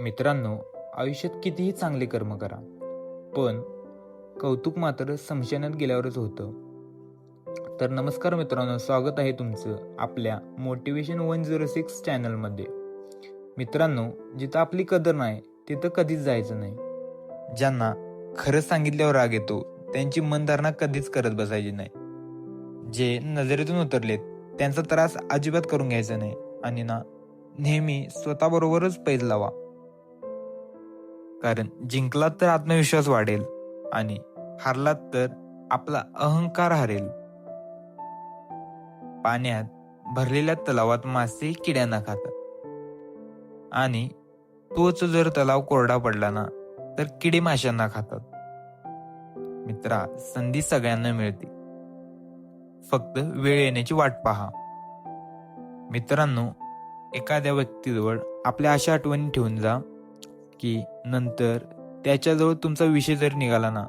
मित्रांनो आयुष्यात कितीही चांगले कर्म करा पण कौतुक मात्र समशनात गेल्यावरच होतं. तर नमस्कार मित्रांनो स्वागत आहे तुमचं आपल्या मोटिवेशन वन झिरो सिक्स चॅनलमध्ये. मित्रांनो जिथं आपली कदर नाही तिथं कधीच जायचं नाही. ज्यांना खरं सांगितल्यावर राग येतो त्यांची मनधारणा कधीच करत बसायची नाही. जे नजरेतून उतरलेत त्यांचा त्रास अजिबात करून घ्यायचा नाही. आणि ना नेहमी स्वतःबरोबरच पैज लावा. कारण जिंकलात तर आत्मविश्वास वाढेल आणि हारलात तर आपला अहंकार हरेल. पाण्यात भरलेल्या तलावात मासे किड्यांना खातात. आणि तोच जर तलाव कोरडा पडला ना तर किडे माशांना खातात. मित्रा संधी सगळ्यांना मिळते. फक्त वेळ येण्याची वाट पहा. मित्रांनो एखाद्या व्यक्तीजवळ आपल्या अशा आठवणी ठेवून जा. की नंतर त्याच्याजवळ तुमचा विषय जर निघाला ना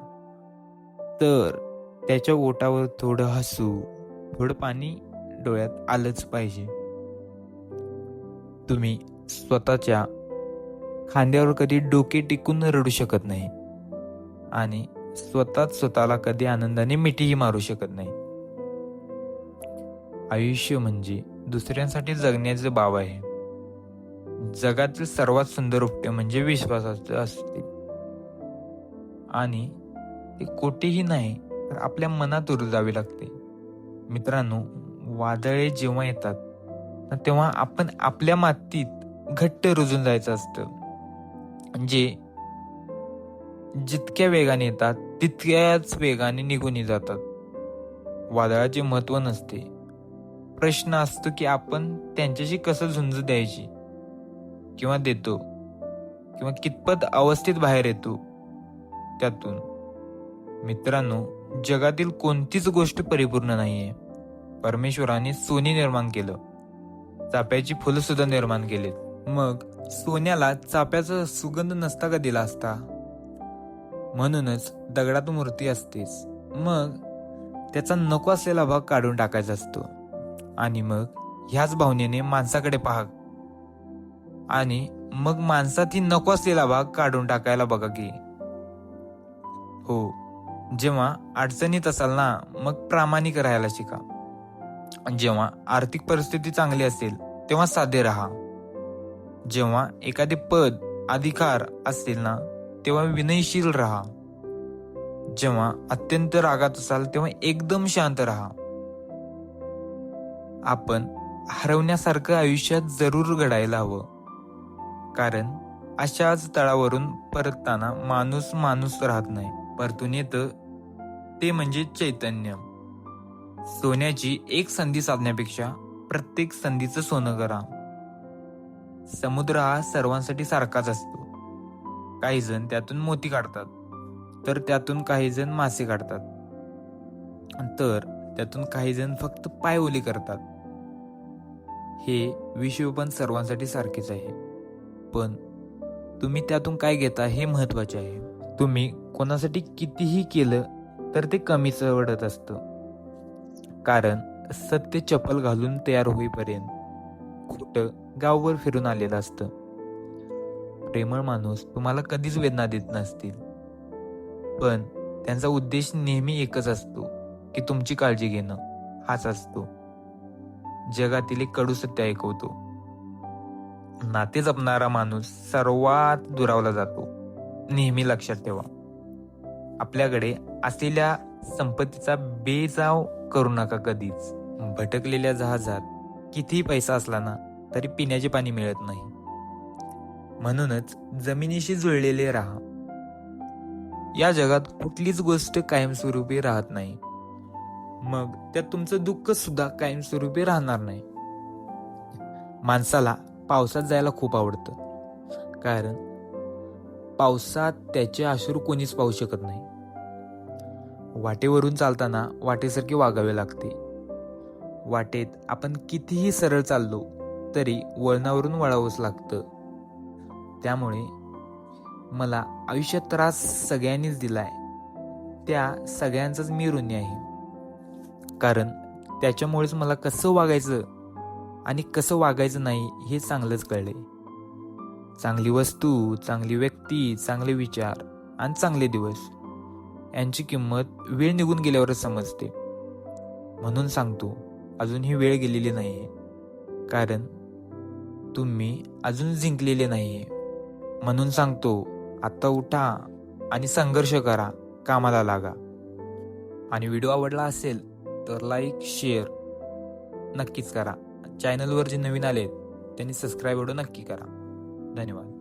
तर त्याच्या ओटावर थोडं हसू थोडं पाणी डोळ्यात आलंच पाहिजे. तुम्ही स्वतःच्या खांद्यावर कधी डोके टिकून रडू शकत नाही आणि स्वतःच स्वतःला कधी आनंदाने मिठीही मारू शकत नाही. आयुष्य म्हणजे दुसऱ्यांसाठी जगण्याचं बाब आहे. जगातील सर्वात सुंदर उपटे म्हणजे विश्वासाचे असते. आणि ते कोठेही नाही तर आपल्या मनात उरजावे लागते. मित्रांनो वादळे जेव्हा येतात तेव्हा आपण आपल्या मातीत घट्ट रुजून जायचं असतं. म्हणजे जितक्या वेगाने येतात तितक्याच वेगाने निघूनही जातात. वादळाचे महत्त्व नसते. प्रश्न असतो की आपण त्यांच्याशी कसं झुंज द्यायची? किंवा देतो. किंवा कितपत अवस्थेत बाहेर येतो. त्यातून. मित्रांनो जगातील कोणतीच गोष्ट परिपूर्ण नाहीये. परमेश्वराने सोने निर्माण केलं. चाप्याची फुलं सुद्धा निर्माण केलीत. मग सोन्याला चाप्याचा सुगंध नसता का दिला असता? म्हणूनच दगडात मूर्ती असतेच. मग त्याचा नको असलेला भाग काढून टाकायचा असतो. आणि मग ह्याच भावनेने माणसाकडे पहा. आणि मग माणसात ही नको असलेला भाग काढून टाकायला बघा की. हो जेव्हा अडचणीत असाल ना मग प्रामाणिक राहायला शिका. जेव्हा आर्थिक परिस्थिती चांगली असेल तेव्हा साधे राहा. जेव्हा एखादे पद अधिकार असतील ना तेव्हा विनयशील राहा. जेव्हा अत्यंत रागात असाल तेव्हा एकदम शांत राहा. आपण हरवण्यासारखं आयुष्यात जरूर घडायला हवं. कारण अशाच तळावरून परतताना माणूस माणूस राहत नाही. परतून येतं ते म्हणजे चैतन्य. सोन्याची एक संधी साधण्यापेक्षा प्रत्येक संधीचं सोनं करा. समुद्र हा सर्वांसाठी सारखाच असतो. काही जण त्यातून मोती काढतात तर त्यातून काही जण मासे काढतात. तर त्यातून काही जण फक्त पायओली करतात. हे विश्व पण सर्वांसाठी सारखेच आहे. पण तुम्ही त्यातून काय घेता हे महत्त्वाचे आहे. तुम्ही कोणासाठी कितीही केलं तर ते कमीच आवडत असतं. कारण सत्य चप्पल घालून तयार होईपर्यंत खोटं गावभर फिरून आलेलं असतं. प्रेमळ माणूस तुम्हाला कधीच वेदना देत नसतील. पण त्यांचा उद्देश नेहमी एकच असतो की तुमची काळजी घेणं हाच असतो. जगातील एक कडू सत्य ऐकवतो. नाते जपणारा माणूस सर्वात दुरावला जातो. नेहमी लक्षात ठेवा. आपल्याकडे असलेल्या संपत्तीचा बेजाव करू नका कधीच. भटकलेल्या जहाजात कितीही पैसा असला ना तरी पिण्याचे पाणी मिळत नाही. म्हणूनच जमिनीशी जुळलेले राहा. या जगात कुठलीच गोष्ट कायमस्वरूपी राहत नाही. मग त्यात तुमचं दुःख सुद्धा कायमस्वरूपी राहणार नाही. माणसाला पावसात जायला खूप आवडतं. कारण पावसात त्याचे अश्रू कोणीच पाहू शकत नाही. वाटेवरून चालताना वाटेसारखे वागावे लागते. वाटेत आपण कितीही सरळ चाललो तरी वळणावरून वळावंच लागतं. त्यामुळे मला आयुष्यात त्रास सगळ्यांनीच दिलाय. त्या सगळ्यांचाच मी ऋणी आहे. कारण त्याच्यामुळेच मला कसं वागायचं आणि कसं वागायचं नाही हे चांगलंच कळले. चांगली वस्तू चांगली व्यक्ती चांगले विचार आणि चांगले दिवस. यांची किंमत वेळ निघून गेल्यावरच समजते. म्हणून सांगतो अजून ही वेळ गेलेली नाहीये. कारण तुम्ही अजून जिंकलेले नाहीये. म्हणून सांगतो आत्ता उठा आणि संघर्ष करा कामाला लागा. आणि व्हिडिओ आवडला असेल तर लाईक शेअर नक्कीच करा. चॅनलवर जे नवीन आले त्यांनी सबस्क्राईब नक्की करा. धन्यवाद.